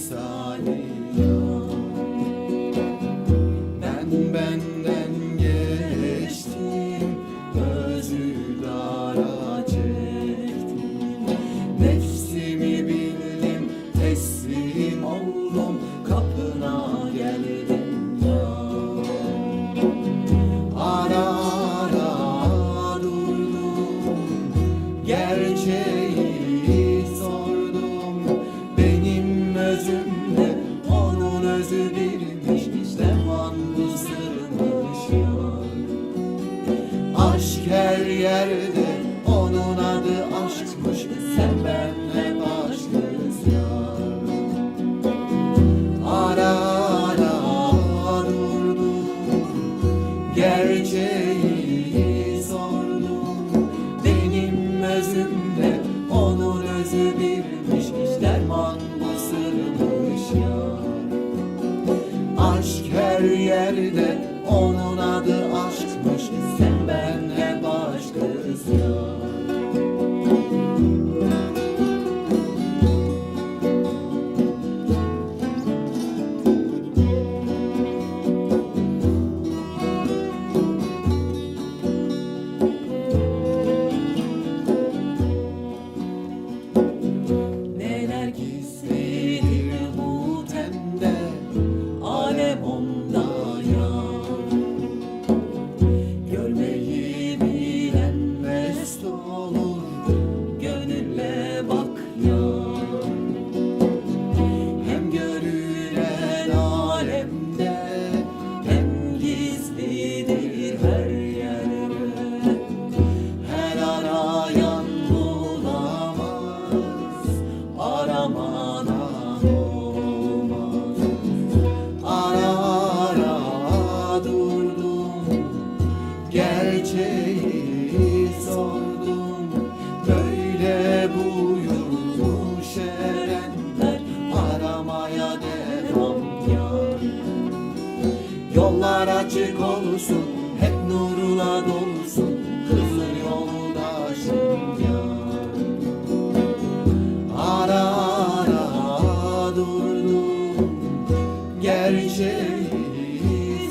Isaiah. Yerde. Onun adı aşkmış Sen benle başkız yar Ara ara durdum. Gerçeği sordum. Benim özümde onun özü birmiş. Derman bu sırmış yar Aşk her yerde onun adı Yollar açık olsun, hep nurla dolsun Kızıl yoldaşım yar Ara ara durdum, gerçeği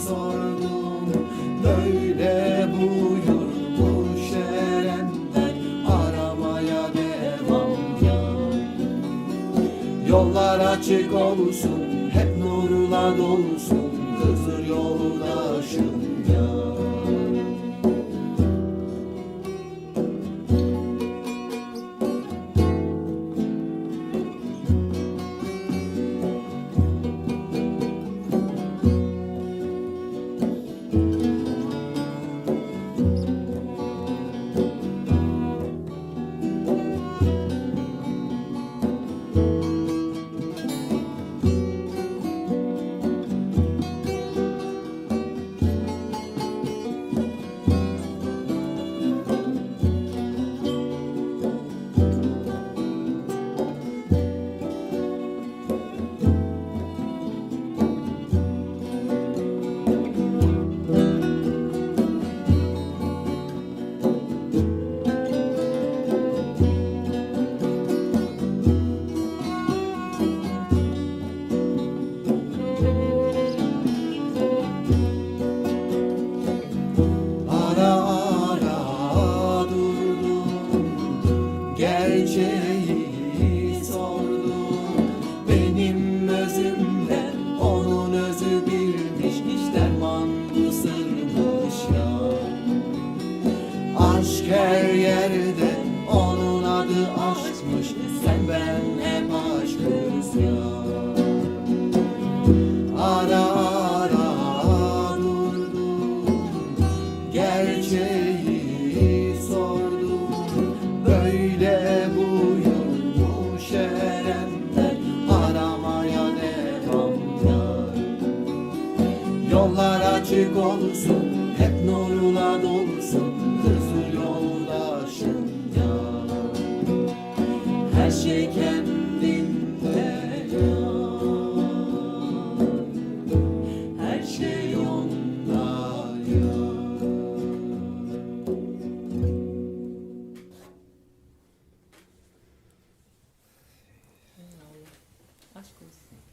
sordum. Böyle buyurmuş erenler aramaya devam yar Yollar açık olsun, hep nurla dolsun Hızır yoldaşım adı aşkmış Sen ben hem aşkız Ara ara durdum Gerçeği sordum. Böyle buyurmuş erenler Aramaya devam yar Yollar açık olsun Hep nurla dolsun.